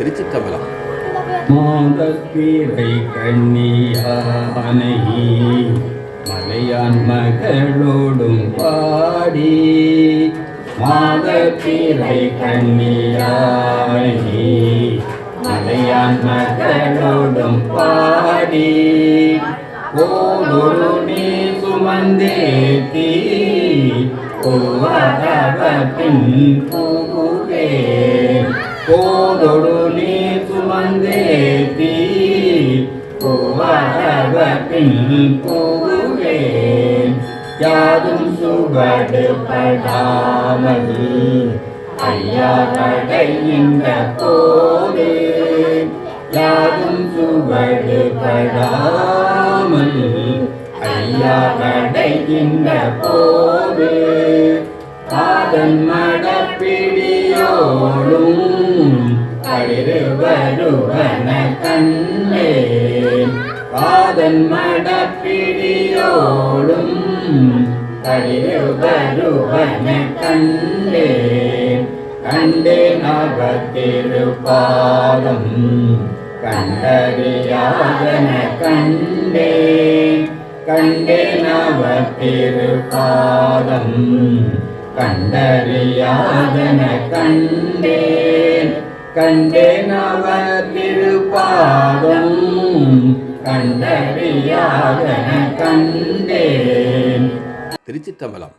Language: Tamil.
திருச்சிற்றம்பலம். மாதத்தீரை கண்ணியானை மலையான் மகளோடும் பாடி மாதத்தீரை கண்ணியானை மலையான் மகளோடும் பாடி ஓடொரு நீ சுமந்தேத்தி பின் பூவே பின் பூவேன் யாதும் சுவடு படாமல் ஐயா கடைகின்ற போது யாதும் சுவடு படாமல் ஐயா கடைகின்ற போது காதன் மடப்பிடியோடும் களிறு வருவன கண்ணே காதன் மடப்பிடியோடும் களிறு வருவன கண்டே. கண்டே நவத்திருப்பாதம் கண்டறியாதன கண்டே. கண்டே நவத்திருப்பாதம் கண்டறியாதன கண்டேன் கண்டே நவத்திருப்பாதம் கண்டறியாதன கண்டேன். திருச்சிற்றம்பலம்.